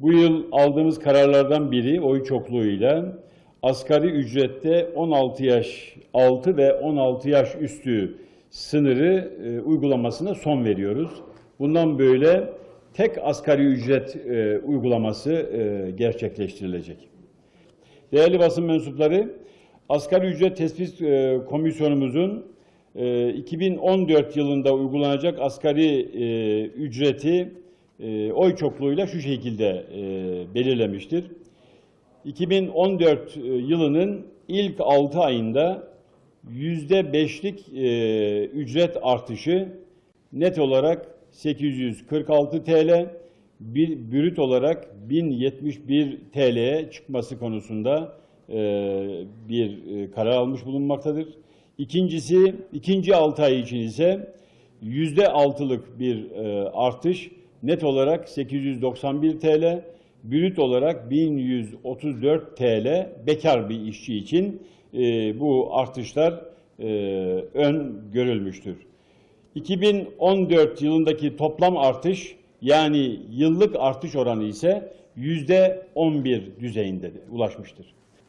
Bu yıl aldığımız kararlardan biri oy çokluğuyla asgari ücrette 16 yaş altı ve 16 yaş üstü sınırı e, uygulamasına son veriyoruz. Bundan böyle tek asgari ücret e, uygulaması e, gerçekleştirilecek. Değerli basın mensupları, Asgari Ücret Tespit e, Komisyonumuzun e, 2014 yılında uygulanacak asgari e, ücreti e, oy çokluğuyla şu şekilde e, belirlemiştir. 2014 yılının ilk 6 ayında %5'lik e, ücret artışı net olarak 846 TL, bir brüt olarak 1071 TL'ye çıkması konusunda e, bir e, karar almış bulunmaktadır. İkincisi, ikinci 6 ay için ise yüzde altılık bir e, artış net olarak 891 TL, brüt olarak 1134 TL bekar bir işçi için e, bu artışlar e, ön görülmüştür. 2014 yılındaki toplam artış yani yıllık artış oranı ise yüzde 11 düzeyinde ulaşmıştır.